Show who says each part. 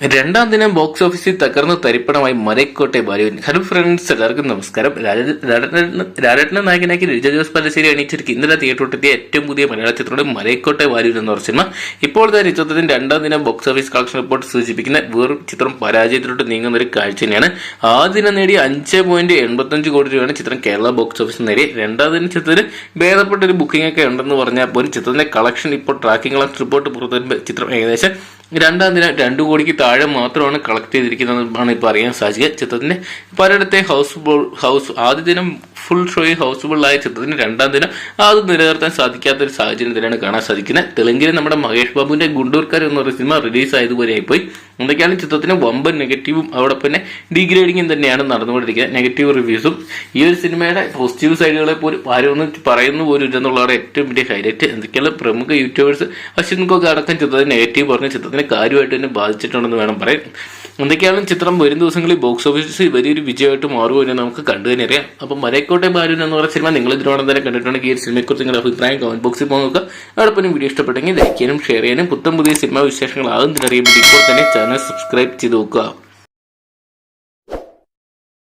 Speaker 1: രണ്ടാം ദിനം ബോക്സ് ഓഫീസിൽ തകർന്ന് തരിപ്പണമായി മരക്കോട്ടെ ബാലുവിൻ ഹലോ ഫ്രണ്ട്സ് എല്ലാവർക്കും നമസ്കാരം. രാജരത്ന നായകനാക്കി രജ ജോസ് പല്ലശ്ശേരി അണിയിച്ചിരിക്കും ഇന്നലെ തിയേറ്ററിലെത്തിയ ഏറ്റവും പുതിയ മലയാള ചിത്രമാണ് മരക്കോട്ടെ ബാലുവിൻ എന്ന സിനിമ. ഇപ്പോൾ തന്നെ ചിത്രത്തിന്റെ രണ്ടാം ദിനം ബോക്സ് ഓഫീസ് കളക്ഷൻ റിപ്പോർട്ട് സൂചിപ്പിക്കുന്ന വെറും ചിത്രം പരാജയത്തിലോട്ട് നീങ്ങുന്ന ഒരു കാഴ്ച തന്നെയാണ്. ആ ദിനം നേടിയ അഞ്ച് പോയിന്റ് എൺപത്തഞ്ച് കോടി രൂപയാണ് ചിത്രം കേരള ബോക്സ് ഓഫീസ് നേടി രണ്ടാം ദിന ചിത്രത്തിന് ഭേദപ്പെട്ട ഒരു ബുക്കിംഗ് ഒക്കെ ഉണ്ടെന്ന് പറഞ്ഞാൽ പോലും ചിത്രത്തിന്റെ കളക്ഷൻ ഇപ്പോൾ ട്രാക്കിംഗ് കളക്ഷൻ റിപ്പോർട്ട് പുറത്തുവരുമ്പോൾ ചിത്രം ഏകദേശം രണ്ടാം ദിനം രണ്ടു കോടിക്ക് താഴെ മാത്രമാണ് കളക്ട് ചെയ്തിരിക്കുന്നതെന്നാണ് ഇപ്പോൾ അറിയാൻ സാധിക്കുക. ചിത്രത്തിന്റെ പലയിടത്തെ ഹൗസ് ബോൾ ഹൗസ് ആദ്യ ദിനം ഫുൾ ഷോയിൽ ഹൗസ്ഫുൾ ആയ ചിത്രത്തിന് രണ്ടാം ദിനം അത് നിലനിർത്താൻ സാധിക്കാത്ത ഒരു സാഹചര്യം തന്നെയാണ് കാണാൻ സാധിക്കുന്നത്. തെലുങ്കിലെ നമ്മുടെ മഹേഷ് ബാബുവിന്റെ ഗുണ്ടൂർക്കാർ എന്ന് പറയുന്ന സിനിമ റിലീസ് ആയതുപോലെ ആയിപ്പോയി എന്തൊക്കെയാണ് ചിത്രത്തിന് വമ്പൻ നെഗറ്റീവും അതോടൊപ്പം തന്നെ ഡീഗ്രേഡിങ്ങും തന്നെയാണ് നടന്നുകൊണ്ടിരിക്കുന്നത്. നെഗറ്റീവ് റിവ്യൂസും ഈ ഒരു സിനിമയുടെ പോസിറ്റീവ് സൈഡുകളെ പോലും ആരും ഒന്നും പറയുന്നു പോലും ഇല്ലെന്നുള്ളതാണ് ഏറ്റവും വലിയ ഹൈലൈറ്റ് എന്തൊക്കെയാണ് പ്രമുഖ യൂട്യൂബേഴ്സ് അശ്വിൻ അശ്വിൻകൊക്കെ അടക്കം ചിത്രത്തിന് നെഗറ്റീവ് പറഞ്ഞ് ചിത്രത്തിനെ കാര്യമായിട്ട് തന്നെ ബാധിച്ചിട്ടുണ്ടെന്ന് വേണം പറയാൻ. എന്തൊക്കെയാണ് ചിത്രം വരും ദിവസങ്ങളിൽ ബോക്സ് ഓഫീസിൽ വലിയൊരു വിജയമായിട്ട് മാറുമോ എന്ന് നമുക്ക് കണ്ടു തന്നെ അറിയാം. അപ്പം മലയക്കോട്ടെ ബാലുൻ എന്ന് പറയുന്ന സിനിമ നിങ്ങൾ ഇതിനോടൊപ്പം തന്നെ കണ്ടിട്ടുണ്ടെങ്കിൽ ഈ സിനിമയെ സിനിമയെക്കുറിച്ച് നിങ്ങളുടെ അഭിപ്രായം കമന്റ് ബോക്സിൽ പോയി നോക്കുക. അതോടൊപ്പം വീഡിയോ ഇഷ്ടപ്പെട്ടെങ്കിൽ ലൈക്ക് ചെയ്യാനും ഷെയർ ചെയ്യാനും പുത്തം പുതിയ സിനിമ വിശേഷങ്ങൾ ആകുന്നതിനറിയാൻ വേണ്ടി ഇപ്പോൾ തന്നെ ചാനൽ സബ്സ്ക്രൈബ് ചെയ്ത് നോക്കുക.